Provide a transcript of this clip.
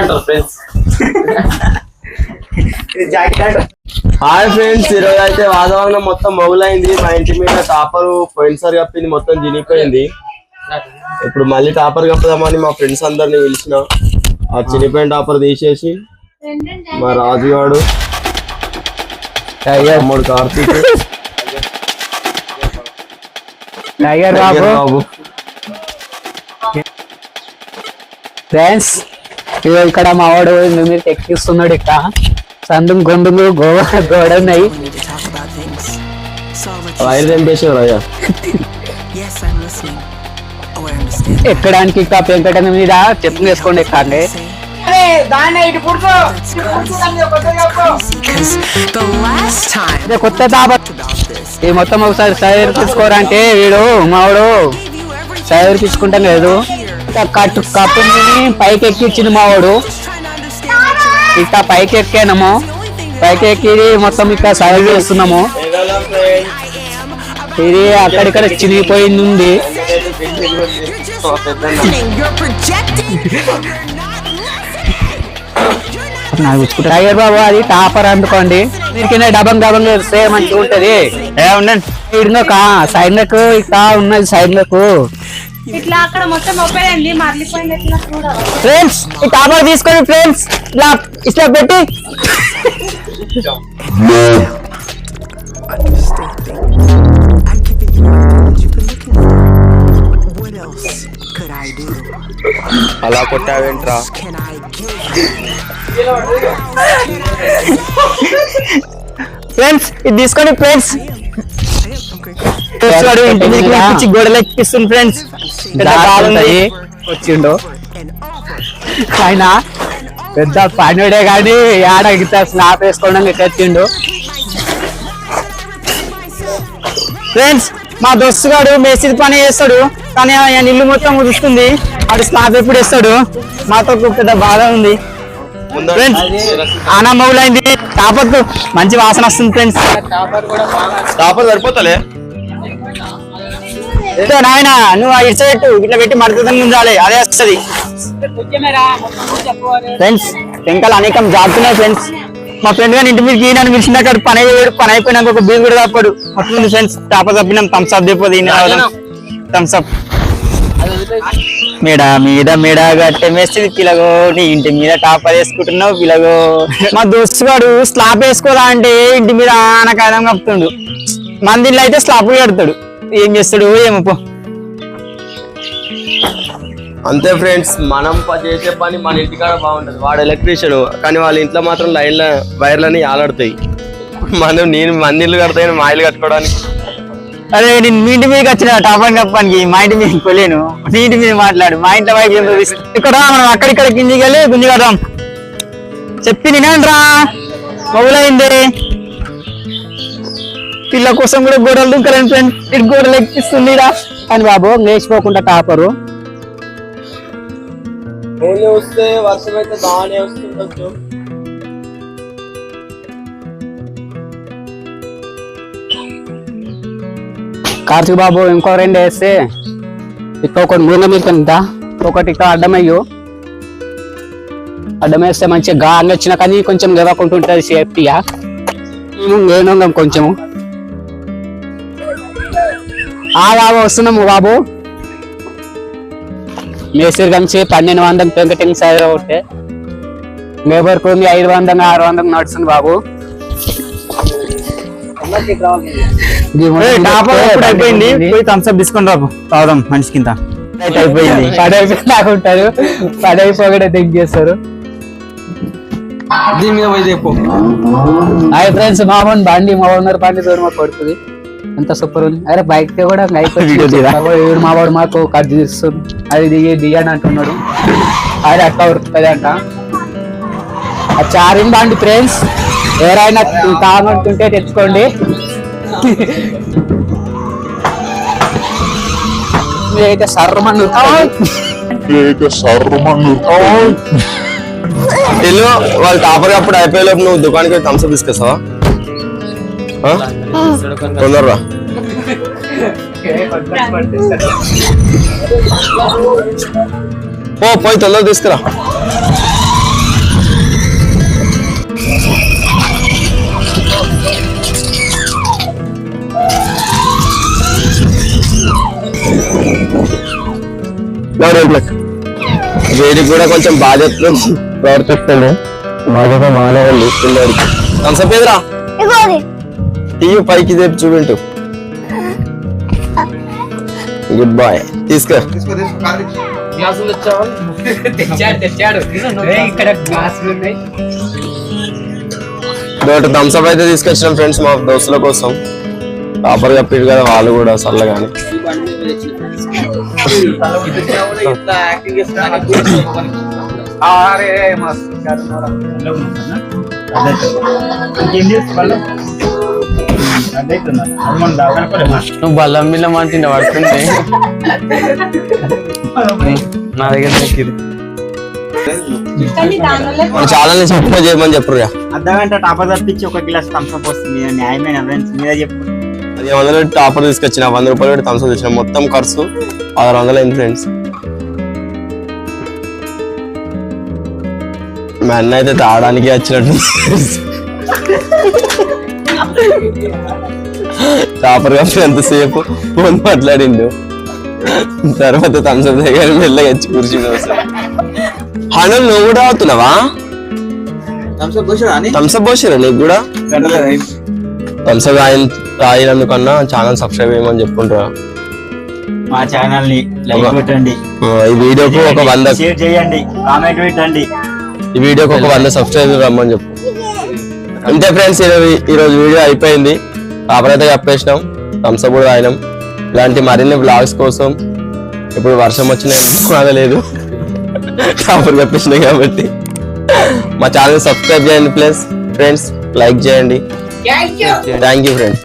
అంటారు friends hi friends ఈరోజు అయితే వాతావరణం మొత్తం మొగులైంది మా ఇంటి మీద టాపర్ పోయినసారి కప్పింది మొత్తం చినిగిపోయింది. ఇప్పుడు మళ్ళీ టాపర్ కప్పుదామని మా ఫ్రెండ్స్ అందరిని పిలిచిన. ఆ చినిపోయిన టాపర్ తీసేసి మా రాజుగాడు తమ్ముడు కార్తీక్. టైగర్ బాబు. బాబు. ఫ్రెండ్స్ ఇగో ఇక్కడ మా వాడు మీరు ఎక్కిస్తున్నాడు ఇక్కడ. సందు గొంతులు గోవ గోడ ఉన్నాయి. వైర్. ఎక్కడానికి ఇక్కడ పెంకటన మీద చెప్పు వేసుకోండి ఎక్కండి కొత్త ఈ మొత్తం ఒకసారి సైర్ తీసుకోరంటే వీడు మావాడు సైర్ తీసుకుంటాం లేదు. కట్టు కప్పుని పైకి ఎక్కిచ్చింది మావాడు ఇక పైకి ఎక్కానము పైకి ఎక్కి మొత్తం ఇక్కడ సైర్ చేస్తున్నాము. ఇది అక్కడిక్కడ చినిగిపోయింది. ఉంది. టైగర్ బాబు అది టాపర్ అందుకోండి. మీరు కింద డబం డబం వేస్తే మంచిగా ఉంటది ఉండండి. సైడ్లకు ఇక ఉన్నది సైడ్లకు ఇట్లా అక్కడ మొత్తం ఒప్పేయండి మరలిపోయింది చూడాలి ఫ్రెండ్స్ ఈ టాపర్ తీసుకొని ఫ్రెండ్స్ ఇట్లా ఇట్లా పెట్టి? అలా కొట్టావేంట్రా? ఫ్రెండ్స్ ఇది తీసుకొని ఫ్రెండ్స్ ఇంటి గోడలు ఎక్కిస్తుంది ఫ్రెండ్స్ వచ్చిండు. ఆయన పెద్ద పనుడే కానీ ఆడ గిట్ట స్నాప్ వేసుకోవడం ఎక్కిండు ఫ్రెండ్స్ మా దోస్తు గాడు మేసిది పని చేస్తాడు. కానీ ఆయన ఇల్లు మొత్తం ఉడుస్తుంది. వాడు స్నాప్ ఎప్పుడు వేస్తాడు? మాతో పెద్ద బాధ ఉంది. ఫ్రెండ్స్ ఆనా మౌలైంది టాపర్కు మంచి వాసన వస్తుంది ఫ్రెండ్స్ టాపర్ సరిపోతలే. నాయన నువ్వు పెట్టు ఇట్లా పెట్టి మడతదని ఉండాలి అదే వస్తుంది. ఫ్రెండ్స్ వెంకలు అనేకం జాగుతున్నాయి ఫ్రెండ్స్ మా ఫ్రెండ్ గాని ఇంటి మీద నన్ను పిలిచిన అక్కడ పని అయ్యాడు పని అయిపోయినాక ఒక బీర్ కూడా తప్పాడు మొత్తం ఫ్రెండ్స్ టాప తప్పినాం థమ్స్ అప్ తెపోది థమ్స్ అప్ మేడ మీద మేడ గట్టె మేస్తుంది పిలగో నీ ఇంటి మీద టాపర్ వేసుకుంటున్నావు పిలగో. మా దోస్తు గాడు స్లాబ్ వేసుకోరా అంటే ఇంటి మీద ఆనకాలం కప్పుతుండు. మందిలో అయితే స్లాబ్ కడతాడు. ఏం చేస్తాడు ఏమో పో. అంతే ఫ్రెండ్స్ మనం చేసే పని మన ఇంటికాడ బాగుంటది. వాడు ఎలక్ట్రీషియన్ కానీ వాళ్ళ ఇంట్లో మాత్రం లైన్ల వైర్లని ఆలాడుతాయి. మనం నేను మంది ఇల్లు కడతాయి మా ఇల్లు కట్టుకోవడానికి. అరే నేను మీ ఇంటి మీదకి వచ్చిన టాపర్ కప్పడానికి మా ఇంటి మీదకి పోలేను. నీ ఇంటి మీద మాట్లాడు మా ఇంట్లో వైపు ఏం? ఇక్కడ మనం అక్కడిక్కడ కిందికి వెళ్ళి గుంజి కడదాం. చెప్పి నేనంట్రా మొదలైంది పిల్ల కోసం కూడా గోడలు దుంకలేను ఫ్రెండ్ ఇటు గోడలు ఎక్కిస్తుందిరా కానీ బాబు లేచిపోకుండా టాపరు. ఓన్లీ వస్తే వర్షం అయితే బాగానే వస్తుండొచ్చు కార్తీక్ బాబు ఇంకో రెండు వేస్తే ఇక్కడ ఒకటి మూల మీద కింద ఒకటి ఇక్కడ అడ్డమయ్యు. అడ్డం వేస్తే మంచిగా గాలి వచ్చినా కానీ కొంచెం లేవకుంటుంటది సేఫ్టీగా నేను కొంచెము ఆ బాబు వస్తున్నాము బాబు. మేస్త్రి కంచి పన్నెండు వందలు పెంకటింగ్ సైడ్ ఒకటే. లేబర్కు ఐదు వందలు ఆరు వందలు నడుస్తుంది బాబు. అయిపోయింది. పోయి తాగుదాం మనిషి కింద. అయిపోయింది పది అయిపోయి ఉంటారు పది అయిపోయి థింక్ చేస్తారు. దీని మీద పోయి చెప్పు. హాయ్ ఫ్రెండ్స్ మామూలు బండి మా ఓనర్ బండి మాకు పడుతుంది. ఎంత సూపర్ ఉంది. అరే బైక్ కూడా? అయిపోయింది మా వాడు మాకు కట్ చేస్తుంది. అది దిగి దిగని అంటున్నాడు. అది అట్లా ఉరుకుతుంది అంట. ఆ చారిన్ బండి ఫ్రెండ్స్ ఎవరైనా కావాలనుకుంటే తెచ్చుకోండి. మీరైతే సర్రమని వాళ్ళు టాపర్ అప్పుడు అయిపోయేలోపు నువ్వు దుకాణానికి థమ్స్అప్ తీసుకొస్తావా? తొందరరా. ఓ పోయి తొందర తీసుకురా. వీడికి కూడా కొంచెం బాధ్యతలు ప్రవర్తిస్తాడు. బాధ్యత మానే వాళ్ళు తీసుకెళ్ళాడు కన్సెప్ట్ టీవీ పైకి తెప్పి చూపింటు గుడ్ బాయ్ తీసుకో. ఒకటి థమ్స్అప్ అయితే తీసుకొచ్చినాం ఫ్రెండ్స్ మా దోస్తుల కోసం. టాపర్ కప్పిడు కదా వాళ్ళు కూడా చేస్తున్నా అరే మస్తు. నువ్వు బల్లం బిల్లం అంటుండే పడుతుంటే నా దగ్గర దక్కింది. ఛానల్ని సబ్స్క్రైబ్ చేయమని చెప్పరు అర్ధ గంట టాపర్ తప్పించి ఒక గ్లాస్ థమ్స్అప్ వస్తుంది. న్యాయమైన ఫ్రెండ్స్ మీరే చెప్పు. పదిహేను వందలు టాపర్ తీసుకొచ్చిన వంద రూపాయలు పెట్టి థమ్స్అప్ తెచ్చిన. మొత్తం ఖర్చు పదహారు వందలు అయింది ఫ్రెండ్స్ మా అన్న అయితే తాగడానికి వచ్చినట్టు. టాపర్ కాబట్టి ఎంతసేపు ఫోన్ మాట్లాడిండు? తర్వాత థమ్స్అప్ దగ్గర మెల్లగా వచ్చి కూర్చుని హను నువ్వు కూడా అవుతున్నావా? థమ్స్అప్ పోసిరా నీకు కూడా? థమ్స్అప్ ఆయన తాగినందుకన్నా ఛానల్ సబ్స్క్రైబ్ చేయమని చెప్పుకుంటారా మా ఛానల్ని లైక్ పెట్టండి ఈ వీడియోకు ఒక వంద షేర్ చేయండి. కామెంట్ పెట్టండి. ఈ వీడియోకి ఒక వంద సబ్స్క్రైబ్ రమ్మని చెప్పు. అంతే ఫ్రెండ్స్ ఈరోజు ఈరోజు వీడియో అయిపోయింది. కాపరైతే చెప్పేసినాం. కూడా తాగినాం ఇలాంటి మరిన్ని బ్లాగ్స్ కోసం ఇప్పుడు వర్షం వచ్చిన లేదు. కాపర్ చెప్పేసినాయి కాబట్టి. మా ఛానల్ సబ్స్క్రైబ్ చేయండి ప్లస్ ఫ్రెండ్స్ లైక్ చేయండి. Thank you friends